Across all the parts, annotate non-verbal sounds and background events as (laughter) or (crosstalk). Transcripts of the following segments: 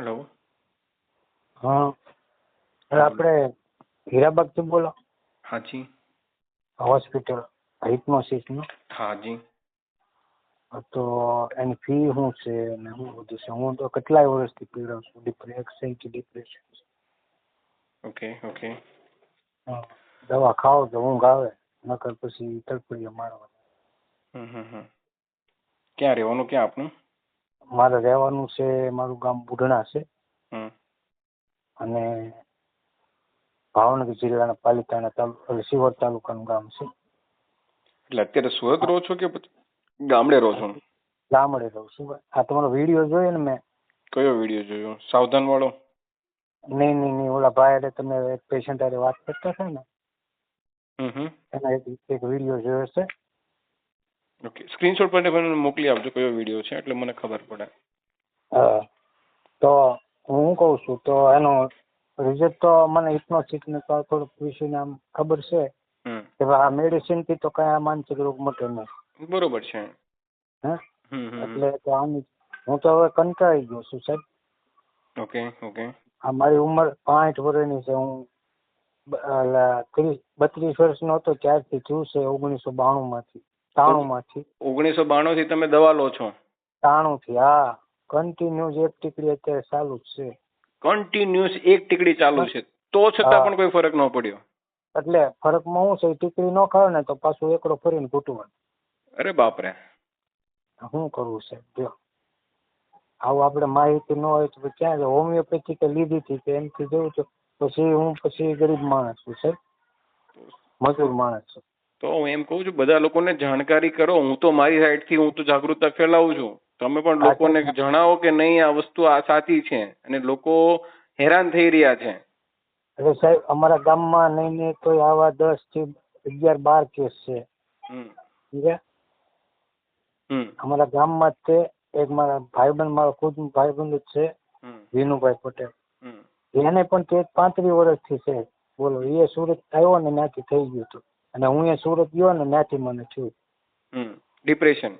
Hello હા હવે આપણે હીરાબાગથી બોલો હાજી હોસ્પિટલ હિપ્નોસિસનું હાજી તો એની ફી શું છે ને શું બધું છે હું તો કેટલાય વર્ષથી પીડાઉં છું ડિપ્રેશન કે ડિપ્રેશન ઓકે ઓકે દવા ખાઓ તો ઊંઘ આવે નકર પછી તડપડીએ મારવા હમ હમ હમ ક્યાં રહેવાનું ક્યાં આપનું મારે રહેવાનું છે મારું ગામ બુઢણા છે. અને ભાવનગર જિલ્લાના પાલિતાણા તાલુકા સિવર તાલુકાનું ગામ છે. એટલે અત્યારે સુરત રહો છો કે ગામડે રહો છો? ગામડે રહું છું. આ તમારો વીડિયો જોયો ને મેં? કયો વીડિયો જોયો? સાવધાન વાળો નહીં નહીં નહીં. ઓલા ભાઈ હારે તમે એક પેશન્ટ હારે વાત કરતા હતા ને? એના એક વીડિયો જોયો છે. ઓકે સ્ક્રીનશોટ પર મને મોકલી આપજો કયો વીડિયો છે એટલે મને ખબર પડે. હા. તો હું કહું છું તો એનો રિઝલ્ટ તો મને હિપ્નોસિસ ને થોડુંક વિશે આમ ખબર છે કે આ મેડિસિનથી તો કઈ માનસિક રોગ મટે નહીં. બરોબર છે. હે? એટલે તો આની હું તો હવે કંટાળી ગયો છું સાહેબ. ઓકે ઓકે આ મારી ઉંમર પાંઠ વર્ષની છે. હું બત્રીસ વર્ષ ત્રીસ બત્રીસ વર્ષનો હતો ત્યારથી થયું છે ઓગણીસો બાણું માંથી ત્રાણું માંથી ઓગણીસો બાણું થી તમે દવા લો છો. ત્રાણું થી હા. કન્ટિન્યુઅસ એક ટીકડી અત્યારે ચાલુ જ છે. કન્ટિન્યુઅસ એક ટીકડી ચાલુ છે. તો છતાં પણ કોઈ ફરક ન પડ્યો. એટલે ફરકમાં હું છે ટીકડી ન ખાવ ને તો પાછું એકડો ફરીને ઘૂંટવાનું. અરે બાપરે. શું કરવું છે જો. આવું આપણે માહિતી ન હોય તો ક્યાં હોમિયોપેથી કે લીધી હતી કે એમથી જવું તો પછી હું પછી ગરીબ માણસ છું સર મજૂર માણસ છું. તો હું એમ કહું છું બધા લોકોને જાણકારી કરો. હું તો મારી સાઈડથી હું તો જાગૃતતા ફેલાવું છું. તમે પણ લોકોને જણાવો કે નહીં આ વસ્તુ આ સાચી છે. અને લોકો હેરાન થઈ રહ્યા છે. એટલે સાહેબ અમારા ગામમાં નહીં નહીં કોઈ આવા દસથી અગિયાર બાર કેસ છે. અમારા ગામમાં જ તે એક મારા ભાઈબંધ મારો ખુદ ભાઈબંધ જ છે. વિનુભાઈ પટેલ. એને પણ તે પાંત્રીસ વર્ષથી છે. બોલો એ સુરત આવ્યો ને ત્યાંથી થઈ ગયું હતું. અને હું એ સુરત ગયો ને ત્યાંથી મને થયું. ડિપ્રેશન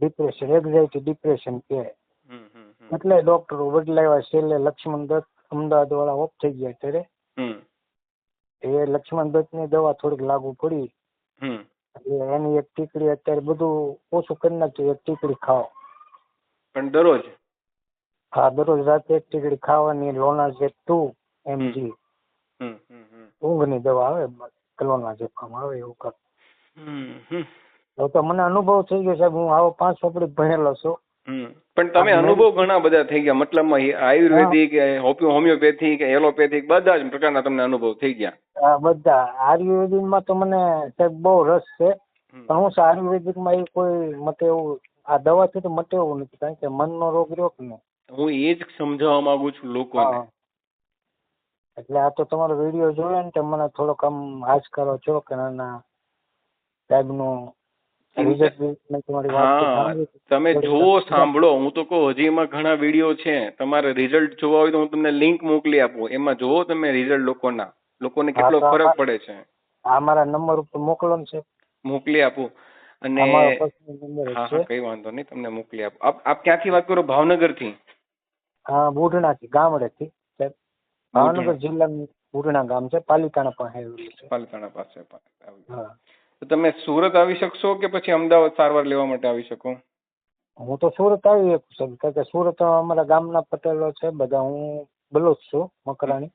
ડિપ્રેશન એક્ઝાઇટી ડિપ્રેશન કે. એટલે ડોક્ટરો બદલાવ્યા છેલ્લે લક્ષ્મણ દત્ત અમદાવાદ વાળા ઓફ થઈ ગયા ત્યારે એ લક્ષ્મણ દત્તની દવા થોડીક લાગુ પડી. એની એક ટીકડી અત્યારે બધું ઓછું કરી નાખ્યું એક ટીકડી ખાઓ. પણ દરરોજ? હા દરરોજ રાતે એક ટીકડી ખાવાની લોનાઝેપ ટુ એમજી હમ ઊંઘની ઊંઘની દવા આવે ક્લોનાઝેપામ આવે એવું કર. હવે તો મને અનુભવ થઈ ગયો સાહેબ હું આવો પાંચ ચોપડી ભણેલો છું. પણ તમે અનુભવ ઘણા બધા થઈ ગયા મતલબમાં આયુર્વેદિક હોમિયો- હોમિયોપેથિક એલોપેથિક બધા જ પ્રકારના તમને અનુભવ થઈ ગયા. બધા બધા. આયુર્વેદિકમાં તો મને સાહેબ બહુ રસ છે. પણ હું આયુર્વેદિક આયુર્વેદિકમાં એ કોઈ મતે એવું આ દવાથી તો મટે એવું નથી કારણ કે મનનો રોગ રહ્યો કે હું એ જ સમજાવવા માંગુ છું લોકોને. એટલે આ તો તમારો વીડિયો જોયો ને તો મને થોડોક આમ હાશકારો છો કે ના ના સાહેબનું. તમે જુઓ સાંભળો. હું તો કહું હજી એમાં ઘણા વીડિયો છે. તમારે રિઝલ્ટ જોવા હોય તો હું તમને લિંક મોકલી આપું. એમાં જુઓ તમે રિઝલ્ટ લોકોના. લોકોને કેટલો ફરક પડે છે. આ મારા નંબર ઉપર મોકલો ને મોકલી આપું. અને હા હા કઈ વાંધો નહીં તમને મોકલી આપું. આપ ક્યાંથી વાત કરો? ભાવનગરથી હા બુઢણાથી ગામડેથી. ભાવનગર જિલ્લાનું પૂર્ણા ગામ છે પાલિતાણા પાસે આવેલું છે. પાલતાણા પાસે હા. તો તમે સુરત આવી શકશો કે પછી અમદાવાદ સારવાર લેવા માટે આવી શકો? હું તો સુરત આવી શકું કારણ કે સુરત અમારા ગામના પટેલો છે બધા હું બલોચ છું મકરાણી.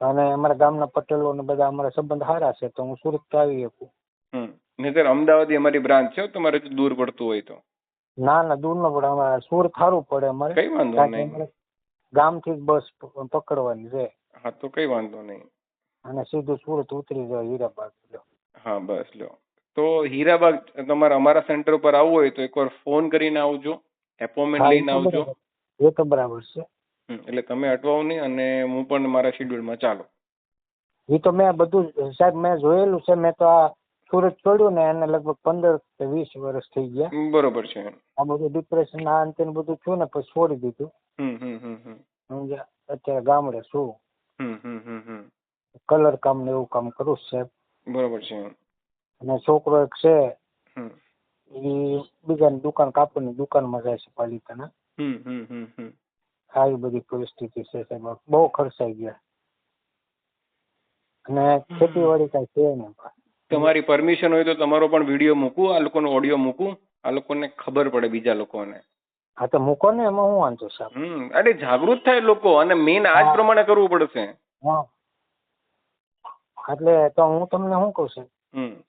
અને અમારા ગામના પટેલો ને બધા અમારા સંબંધ સારા છે તો હું સુરત આવી શકું. નહીતર અમદાવાદ અમારી બ્રાન્ચ છે તમારે દૂર પડતું હોય તો. ના ના દૂર ન પડે અમારે સુરત સારું પડે અમારે. કઈ વાંધો નહીં. અમારે ગામથી જ બસ પકડવાની છે હા તો કઈ વાંધો નહીં. અને સીધું સુરત ઉતરી જાય હીરાબાગ લ્યો. હા બસ લ્યો. તો હીરાબાગ તમારે અમારા સેન્ટર ઉપર આવવું હોય તો એકવાર ફોન કરીને આવજો એપોઇન્ટમેન્ટ લઈને આવજો. એ તો બરાબર છે. એટલે તમે અટવાઓ નહીં અને હું પણ મારા શેડ્યુલમાં ચાલો. એ તો મેં બધું સાહેબ મેં જોયેલું છે મેં તો આ સુરત છોડ્યું ને એને લગભગ પંદર કે વીસ વર્ષ થઈ ગયા. બરોબર છે. આ બધું ડિપ્રેશન આ અંતે બધું થયું ને પછી છોડી દીધું. સમજ્યા અત્યારે ગામડે છું. કલર કામ ને એવું કામ કરું છું સાહેબ. બરોબર છે. અને છોકરો એક છે. એ બીજાની દુકાન કાપડની દુકાનમાં જાય છે પાલિતાના આવી બધી પરિસ્થિતિ છે સાહેબ. બહુ ખર્ચાઈ ગયા. અને ખેતીવાડી કઈ છે નહીં તમારી પરમિશન હોય તો તમારો પણ વીડિયો મૂકું આ લોકોનો ઓડિયો મૂકું આ લોકોને ખબર પડે બીજા લોકોને. હા તો મૂકો ને એમાં હું વાંધો સાહેબ હમ અરે જાગૃત થાય લોકો અને મેન આ જ પ્રમાણે કરવું પડશે. હા. એટલે તો હું તમને શું કહું છું?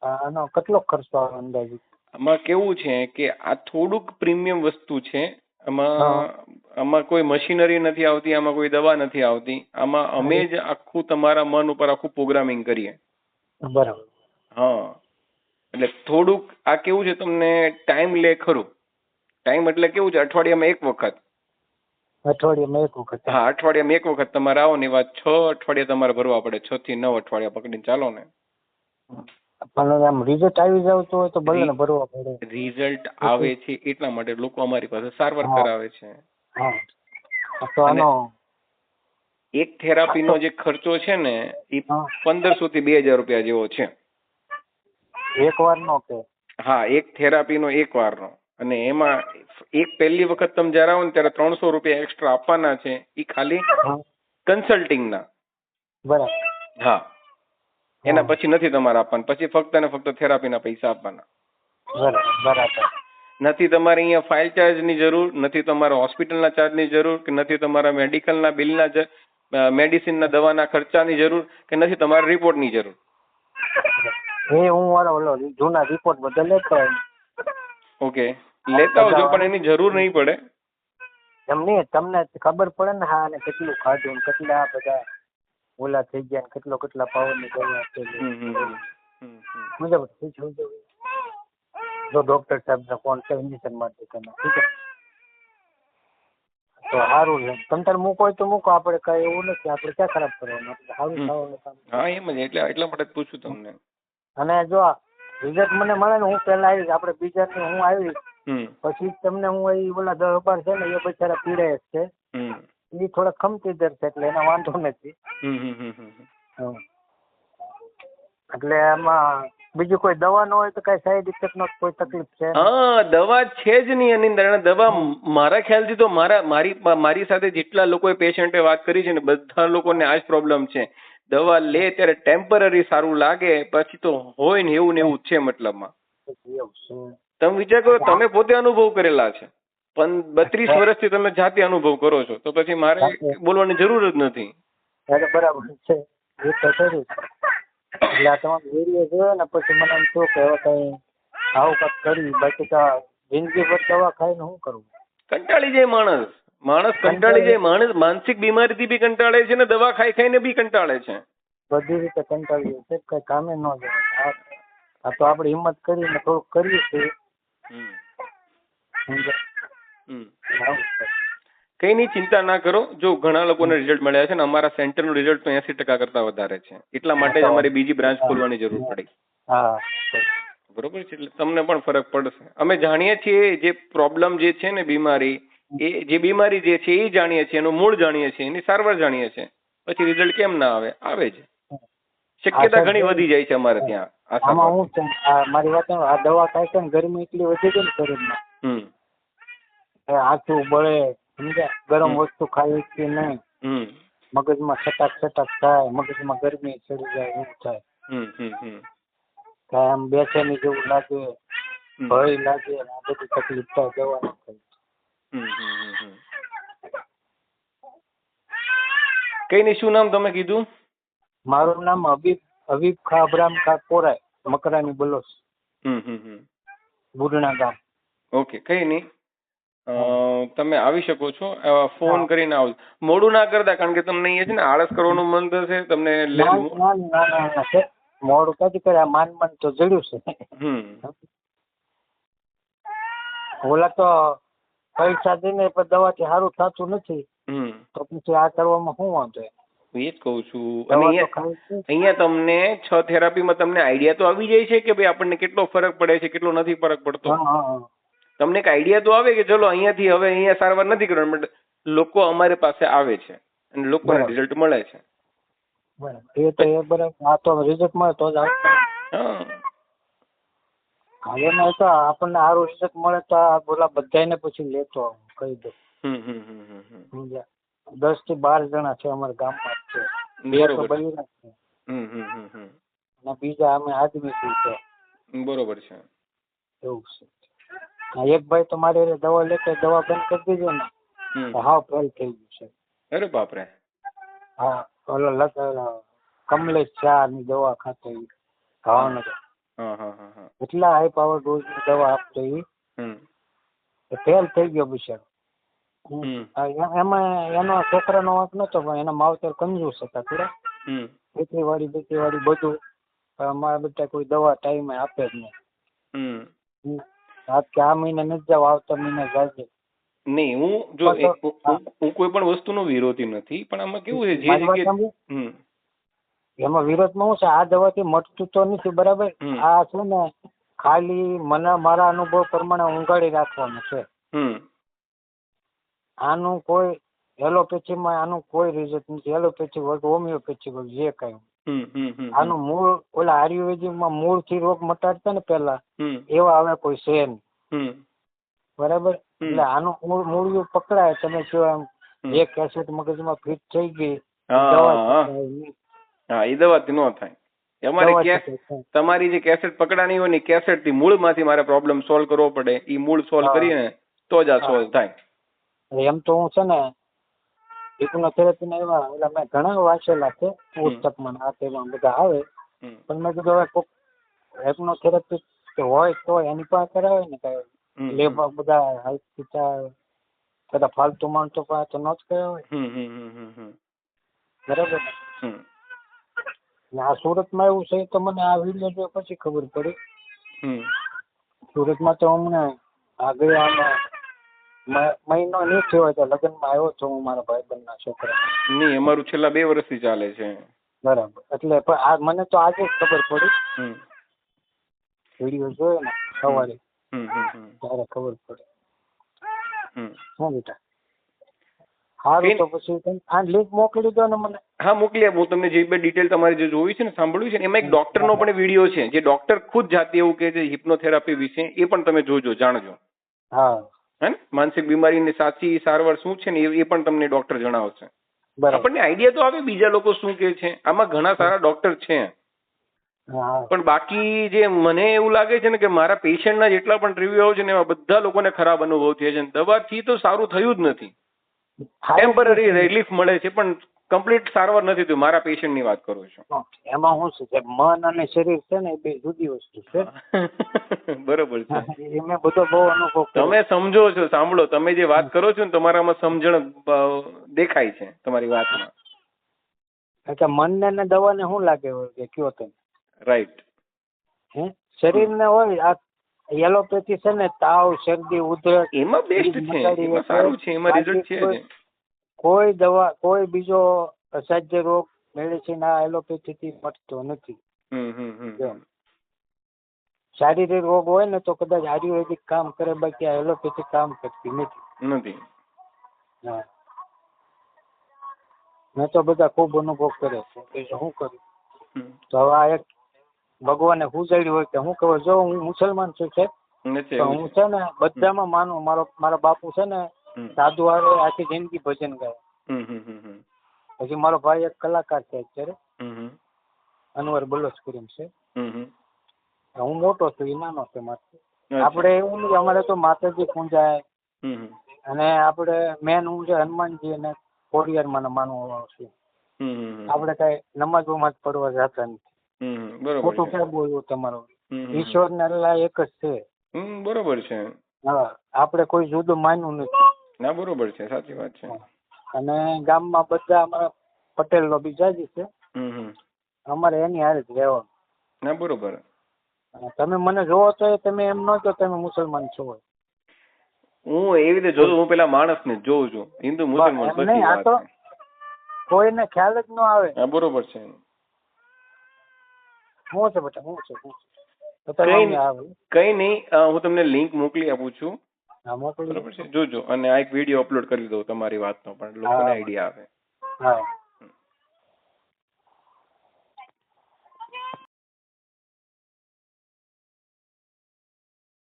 આનો કેટલો ખર્ચો આવે અંદાજે? આમાં કેવું છે કે આ થોડુંક પ્રીમિયમ વસ્તુ છે આમાં આમાં કોઈ મશીનરી નથી આવતી આમાં કોઈ દવા નથી આવતી. આમાં અમે જ આખું તમારા મન ઉપર આખું પ્રોગ્રામિંગ કરીએ. બરાબર. હા. એટલે થોડુંક આ કેવું છે તમને ટાઈમ લે ખરું. ટાઈમ એટલે કેવું છે? અઠવાડિયામાં એક વખત. અઠવાડિયામાં એક વખત. હા અઠવાડિયામાં એક વખત તમારે આવો ને વાત છ અઠવાડિયા તમારે ભરવા પડે. છ થી નવ અઠવાડિયા પકડીને ચાલો ને. પણ આમ રિઝલ્ટ આવી જતું હોય તો ભલે ને ભરવા પડે. રિઝલ્ટ આવે છે એટલા માટે લોકો અમારી પાસે સારવાર કરાવે છે. હા. તો આનો એક થેરાપીનો જે ખર્ચો છે ને એ પંદરસો થી બે હજાર રૂપિયા જેવો છે. એક વારનો કે? હા એક થેરાપીનો એક વારનો અને એમાં એક પહેલી વખત તમે જ્યારે આવો ને ત્યારે ત્રણસો રૂપિયા એક્સ્ટ્રા આપવાના છે એ ખાલી કન્સલ્ટિંગના બરાબર. હા. એના પછી નથી તમારે આપવાના. પછી ફક્ત ને ફક્ત થેરાપીના પૈસા આપવાના. બરાબર બરાબર. નથી તમારે અહીંયા ફાઇલ ચાર્જની જરૂર નથી તમારે હોસ્પિટલના ચાર્જની જરૂર કે નથી તમારા મેડિકલના બિલના મેડિસિનના દવાના ખર્ચાની જરૂર કે નથી તમારે રિપોર્ટની જરૂર. એ હું વાળો ઓલો જૂના રિપોર્ટ બધા લેતો ઓકે લેતા આવજો પણ એની જરૂર નહીં પડે એમ નહીં તમને ખબર પડે ને હા અને કેટલું ખાધું ને કેટલા બધા ઓલા થઈ ગયા ને કેટલો કેટલા દવા હમ. હમ હમ. મુજબ. જો ડોક્ટર સાહેબને ફોન કરે ઇન્જેક્શન માટે તમે ઠીક છે તો સારું છે તમ તાર મૂકો તો મૂકો આપણે કઈ એવું નથી આપણે ક્યાં ખરાબ કરવાનું આપણે સારું. થવાનું હા એમ જ એટલે એટલા માટે પૂછું તમને અને જો રિઝલ્ટ મને મળે ને હું પહેલા આવીશ આપણે બીજાની હું આવીશ પછી તમને હું એ ઓલા દસ બાર છે ને એ બચારા પીડે જ છે એ થોડા ખમતીદર છે એટલે એના વાંધો નથી. એટલે એમાં બીજું કોઈ દવા ન હોય તો કઈ સાઈડ ઇફેક્ટ નો કોઈ તકલીફ છે? હા દવા છે જ નહીં એની અંદર. અને દવા મારા ખ્યાલથી તો મારા મારી મારી સાથે જેટલા લોકોએ પેશન્ટે વાત કરી છે ને બધા લોકોને આ જ પ્રોબ્લેમ છે. દવા લે ત્યારે ટેમ્પરરી સારું લાગે પછી તો હોય ને એવું ને એવું છે મતલબમાં. તમે વિચાર કરો તમે પોતે અનુભવ કરેલા છે. પણ બત્રીસ વર્ષથી તમે જાતે અનુભવ કરો છો તો પછી મારે બોલવાની જરૂર જ નથી. બરાબર છે એ તો ખરું એટલે આ તમારો વીડિયો જોયો ને પછી મને એમ થયું કે હવે કઈ આવું કાંઈક કરી બાકી તો આ જિંદગીભર દવા ખાઈને શું કરવું કંટાળી જાય માણસ. માણસ કંટાળી જાય. માણસ માનસિક બીમારીથી બી કંટાળે છે ને દવા ખાઈ ખાઈને બી કંટાળે છે. બધી રીતે કંટાળી જાય છે. કઈ કામે ન જાય. આ તો આપણે હિંમત કરીને થોડુંક કરીએ છીએ. કઈ નહીં ચિંતા ના કરો. જો ઘણા લોકોને રિઝલ્ટ મળ્યા છે ને અમારા સેન્ટરનું રિઝલ્ટ તો એસી ટકા કરતા વધારે છે. એટલા માટે જ અમારી બીજી બ્રાન્ચ ખોલવાની જરૂર પડી. હા. બરોબર છે? એટલે તમને પણ ફરક પડશે. અમે જાણીએ છીએ જે પ્રોબ્લેમ જે છે ને બીમારી એ જે બીમારી જે છે એ જાણીએ છીએ એનું મૂળ જાણીએ છીએ એની સારવાર જાણીએ છીએ. પછી રિઝલ્ટ કેમ ના આવે? આવે છે શક્યતા ઘણી વધી જાય છે અમારે ત્યાં આમાં હું છે આ મારી વાત આ દવા ખાય છે ને ગરમી એટલી વધી ગઈ ને શરીરમાં. હમ. એ બળે સમજ્યા? ગરમ વસ્તુ ખાઈ કે નહીં? હમ. મગજમાં છટાક છટાક થાય મગજમાં ગરમી ચડી જાય એવું થાય. હમ હમ હમ. કાંઈ આમ બેચેની જેવું લાગે. ભય લાગે આ બધી તકલીફ થાય દવા ન કઈ નહીં શું નામ તમે કીધું? મારું નામ હબીબ અબીબ ખા અબ્રામ ખા કોરાય મકરાની બલોસ બુરણા ગામ. ઓકે કઈ નહીં તમે આવી શકો છો. ફોન કરીને આવજો મોડું ના કરતા કારણ કે તમને અહીંયા છે ને આળસ કરવાનું મન થશે તમને મોડું ક્યાંથી કરે માન મન તો જડ્યું છે. હમ. ઓલા તો પૈસા દઈને પણ દવાથી સારું થતું નથી. તો પછી આ કરવામાં શું વાંધો? હું એ જ કહું છું. અને અહીંયા. અહીંયા તમને છ થેરાપીમાં તમને આઈડિયા તો આવી જાય છે કે ભાઈ આપણને કેટલો ફરક પડે છે કેટલો નથી ફરક પડતો? તમને એક આઈડિયા તો આવે કે ચલો અહીંયાથી હવે અહીંયા સારવાર નથી કરવાની બટ લોકો અમારી પાસે આવે છે અને લોકોને. રિઝલ્ટ મળે છે. બરાબર. એ તો એ બરાબર. આ તો રિઝલ્ટ મળે તો જ હા. હવે નહીં તો આપણને સારું રિઝલ્ટ મળે તો આ બોલા બધાને પછી લેતો આવું કહી દઉં સમજ્યા? દસથી બાર જણા છે અમારા ગામમાં જ છે. અને બીજા અમે આદમી છીએ છે બરોબર છે. એવું છે. એક ભાઈ તો મારે દવા લેતે દવા બંધ કરી દીધી ને. હાવ ફેલ થઈ ગયું છે. અરે બાપરે. હા ઓલો લત કમલેશ શાહની દવા ખાતો ખાવાનું ભાવનગર. એટલા હાઈ પાવર ડોઝની દવા આપતો ફેલ થઈ ગયો બિચારો. એમાં એનો છોકરાનો વાંક નતો પણ એના માવતર કંજૂસ હતા પૂરા હમ. વાળી વાડી વાળી બધું અમારા બધા કોઈ દવા ટાઈમે આપે જ નહીં. આજ કે આ મહિને નથી જાવ આવતા મહિને જાજે. નહીં હું જો હા, કોઈ પણ વસ્તુનો વિરોધી નથી પણ આમાં કેવું છે જે જગ્યાએ એમાં વિરોધમાં શું છે. આ દવાથી મટતું તો નથી બરાબર? આ છે ને ખાલી મને મારા અનુભવ પ્રમાણે ઊંઘાડી રાખવાનું છે. આનું કોઈ એલોપેથીમાં આનું કોઈ રિઝલ્ટ નથી. એલોપેથી વર્ગ હોમિયોપેથી વર્ગ જે કાંઈ આનું મૂળ ઓલા આયુર્વેદિકમાં મૂળથી રોગ મટાડતા ને પેલા એવા હવે કોઈ છે નહીં. બરાબર? એટલે આનું મૂળ મૂળિયું પકડાય તમે કહો એમ. એક કેસેટ મગજમાં ફિટ થઈ ગઈ હા એ દવાથી ન થાય. અમારે. તમારી જે કેસેટ પકડાની હોય ને કેસેટથી મૂળમાંથી મારે પ્રોબ્લેમ સોલ્વ કરવો પડે. એ મૂળ સોલ્વ કરીને ને તો જ આ સોલ્વ થાય. એમ તો હું છે ને hypnotherapy ના એવા એટલે મેં ઘણા વાંચેલા છે પુસ્તકમાં ને આ તેમાં બધા આવે. પણ મેં કીધું હવે કોક hypnotherapy હોય તો એની પાસે કરાવે ને કઈ. લેબ બધા હાઈસ્પિટલ બધા ફાલતુ માણસો પાસે તો ન જ કરાવે. બરાબર ને? આ સુરતમાં એવું છે તો મને આ વીડિયો જોયા પછી ખબર પડી. સુરતમાં તો હમણાં આગળ મહિનો નહીં થયો હોય તો લગ્નમાં આવ્યો તો હું મારા ભાઈબંધના છોકરા. નહીં અમારું છેલ્લા બે વર્ષથી ચાલે છે. બરાબર. એટલે પણ આ મને તો આજે જ ખબર પડી. હમ. વીડિયો જોયો ને સવારે. ત્યારે ખબર પડી. હમ. હા બેટા. સારું તો પછી આ લિંક મોકલી દો ને મને. હા મોકલી આપું. તમને જે બે ડિટેલ તમારે જે જોવી છે ને સાંભળ્યું છે ને એમાં એક ડોક્ટરનો પણ વીડિયો છે જે ડોક્ટર ખુદ જાતે એવું કહે છે હિપ્નોથેરાપી વિશે એ પણ તમે જોજો જાણજો. હા. હે ને? માનસિક બીમારીની સાચી સારવાર શું છે ને એ પણ તમને ડોક્ટર જણાવશે. બરાબર. આપણને આઈડિયા તો આવે બીજા લોકો શું કહે છે. આમાં ઘણા સારા ડોક્ટર છે. પણ બાકી જે મને એવું લાગે છે ને કે મારા પેશન્ટના જેટલા પણ રિવ્યુ આવે છે ને એમાં બધા લોકોને ખરાબ અનુભવ થયા છે. દવાથી તો સારું થયું જ નથી. ટેમ્પરરી રિલીફ મળે છે પણ કમ્પ્લીટ સારવાર નથી થયું. મારા પેશન્ટની વાત કરું છું. એમાં શું છે કે મન અને શરીર છે ને એ બે જુદી વસ્તુ છે. (laughs) બરોબર છે. એ બધો બહુ અનુભવ તમે સમજો છો સાંભળો. તમે જે વાત કરો છો ને તમારામાં સમજણ દેખાય છે તમારી વાતમાં. એટલે મનને ને દવાને શું લાગે કે કયો તમે? રાઈટ હે? શરીરને હોય આ એલોપેથી છે ને તાવ શરદી ઉધરસ એમાં બેસ્ટ છે એમાં સારું છે એમાં રિઝલ્ટ છે કોઈ- દવા કોઈ બીજો અસાધ્ય રોગ મેડિસિન આ એલોપેથી થી મટતો નથી. શારીરિક રોગ હોય ને તો કદાચ આયુર્વેદિક કામ કરે બાકી આ એલોપેથી કામ કરતી નથી. નથી. હા. મેં તો બધા ખૂબ અનુભવ કરે છે. શું કરું? તો હવે આ એક ભગવાને પૂજાડ્યું હોય કે હું કહું જો હું મુસલમાન છું છે તો હું છે. ને બધામાં માનું મારો મારા બાપુ છે ને સાધુ આવે આખી જિંદગી ભજન ગાય. પછી મારો ભાઈ એક કલાકાર છે અત્યારે. અનવર બલોચ કરીને છે. હું મોટો છું એ નાનો છે મારે. આપણે એવું નહીં અમારે તો માતાજી પૂજાય. અને આપણે મેન હું છે હનુમાનજી અને ખોડિયારમાં માનવા છું આપડે. આપણે કઈ નમાજ બમાજ પડવા જતા નથી ખોટું ક્યાં બોલવું તમારું. ઈશ્વર ને અલ્લાહ એક જ છે. બરોબર છે. હા આપણે કોઈ જુદું માન્યું નથી. ના બરોબર છે સાચી વાત છે. અને ગામમાં બધા અમારા પટેલ નો બીજા જ છે. અમારે એની હારે જ રહેવાનું. ના બરોબર. તમે મને જોવો તો તમે એમ ન કહો તમે મુસલમાન છો હું એવી રીતે જોઉં હું પેલા માણસ ને જોઉં છું. હિન્દુ મુસલમાન. કોઈને ખ્યાલ જ ન આવે. બરોબર છે. શું છે બેટા હું છે કઈ નહીં હું તમને લિંક મોકલી આપું હા. બરોબર છે? જોજો અને આ એક વીડિયો અપલોડ કરી દઉં તમારી વાતનો પણ લોકોને આઈડિયા આવે. હા.